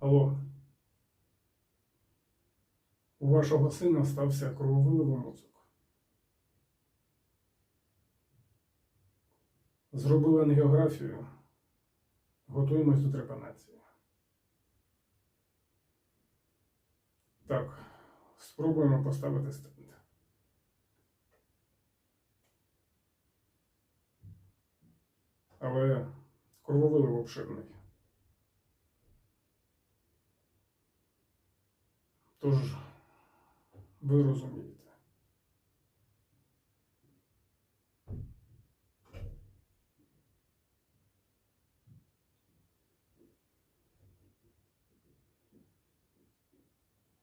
Алло. У вашого сина стався крововилив у мозок. Зробили ангіографію. Готуємось до трепанації. Так, спробуємо поставити стенд. Але крововилив обширний. Тож, ви розумієте.